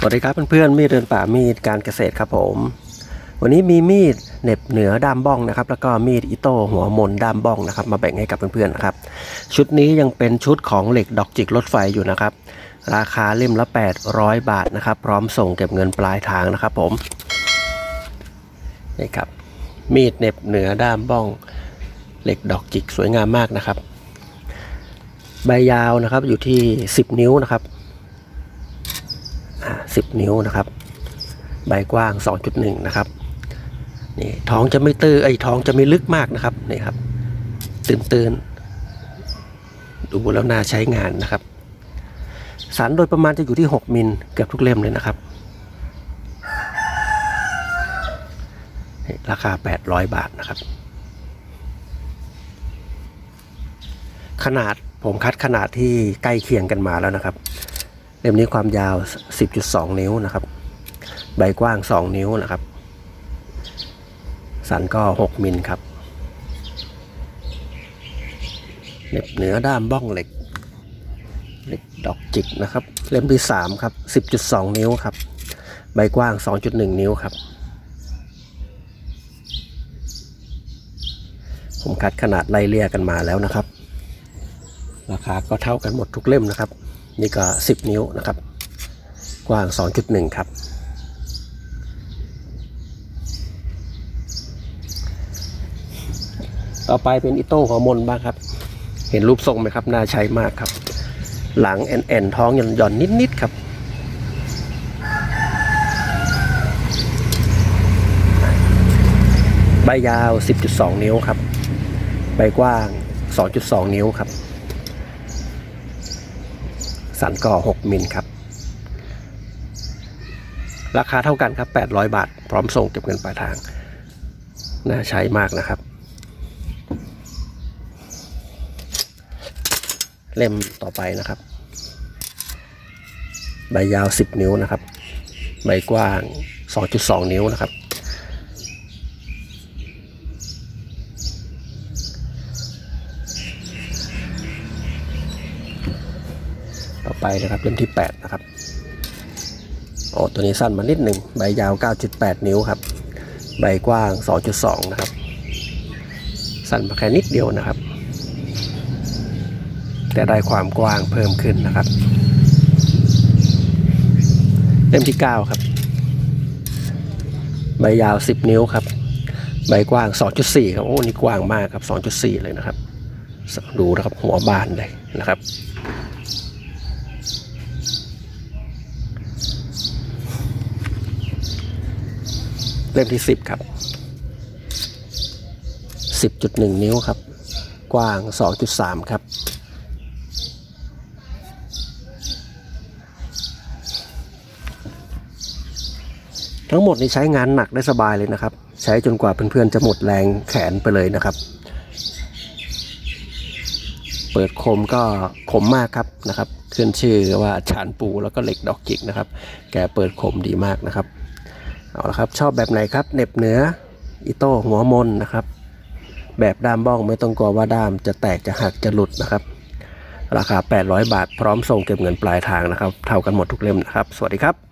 สวัสดีครับเพื่อนๆมีดเดินป่ามีดการเกษตรครับผม วันนี้มีมีดเหน็บเหนือด้ามบ้องนะครับ แล้วก็มีดอิโต้หัวมนด้ามบ้องนะครับ มาแบ่งให้กับเพื่อนๆนะครับ ชุดนี้ยังเป็นชุดของเหล็กดอกจิกรถไฟอยู่นะครับ ราคาเล่มละ 800 บาทนะครับ พร้อมส่งเก็บเงินปลายทางนะครับผมนี่ครับ มีดเหน็บเหนือด้ามบ้อง เหล็กดอกจิกสวยงามมากนะครับ ใบยาวนะครับอยู่ที่ 10 นิ้วนะครับ สิบนิ้วนะครับ ใบกว้าง 2.1 นะครับนี่ท้องจะไม่ตื้อไอ้ท้องจะไม่ลึกมากนะครับนี่ครับ ตื่นตื่นๆดูแล้วน่าใช้งานนะครับ สันโดยประมาณจะอยู่ที่ 6 มิลเกือบทุกเล่มเลยนะครับ ราคา 800 บาทนะครับ ขนาดผมคัดขนาดที่ใกล้เคียงกันมาแล้วนะครับ เล่มนี้ความยาว 10.2 นิ้วนะครับ ใบกว้าง 2 นิ้วนะครับ สันก็ 6 มิลครับเน็บเหนือด้ามบ้องเหล็กเหล็กดอกจิกนะครับ เล่มที่ 3 ครับ 10.2 นิ้วครับ ใบกว้าง 2.1 นิ้วครับ ผมคัดขนาดไล่เลี่ยกันมาแล้วนะครับ ราคาก็เท่ากันหมดทุกเล่มนะครับ นี่ก็ 10 นิ้วนะครับ กว้าง 2.1 ครับ ต่อไปเป็นอิโต้หัวมนบ้างครับ เห็นรูปทรงไหมครับ น่าใช้มากครับ หลังแอนแอนท้องหย่อนหย่อนนิด ๆ ครับใบยาว 10.2 นิ้วครับ ใบกว้าง 2.2 นิ้วครับ สันก่อ 6 มิลครับ ราคาเท่ากันครับ 800 บาท พร้อมส่งเก็บเงินปลายทาง น่าใช้มากนะครับ เล่มต่อไปนะครับ ใบยาว 10 นิ้วนะครับ ใบกว้าง 2.2 นิ้วนะครับ ต่อไปนะครับเล่มที่ 8 นะครับโอ้ตัวนี้สั้นมานิดหนึ่งใบยาว 9.8 นิ้วครับ ใบกว้าง 2.2 นะครับ สั้นมาแค่นิดเดียวนะครับ แต่ได้ความกว้างเพิ่มขึ้นนะครับ เล่มที่ 9 ครับ ใบยาว 10 นิ้วครับ ใบกว้าง 2.4 ครับ โอ้ นี่กว้างมากครับ 2.4 เลยนะครับ ดูนะครับหัวบานเลยนะครับ เล่มที่10ครับ10.1นิ้วครับ กว้าง2.3ครับ ทั้งหมดนี้ใช้งานหนักได้สบายเลยนะครับ ใช้จนกว่าเพื่อนๆจะหมดแรงแขนไปเลยนะครับ เปิดคมก็คมมากครับนะครับ ขึ้นชื่อว่าชานปูแล้วก็เหล็กดอกจิกนะครับ แกเปิดคมดีมากนะครับ เอาละครับชอบแบบไหนครับเน็บเหนืออิโต้หัวมนนะครับ แบบด้ามบ้องไม่ต้องกลัวว่าด้ามจะแตกจะหักจะหลุดนะครับ ราคา 800 บาทพร้อมส่งเก็บเงินปลายทางนะครับ เท่ากันหมดทุกเล่มนะครับ สวัสดีครับ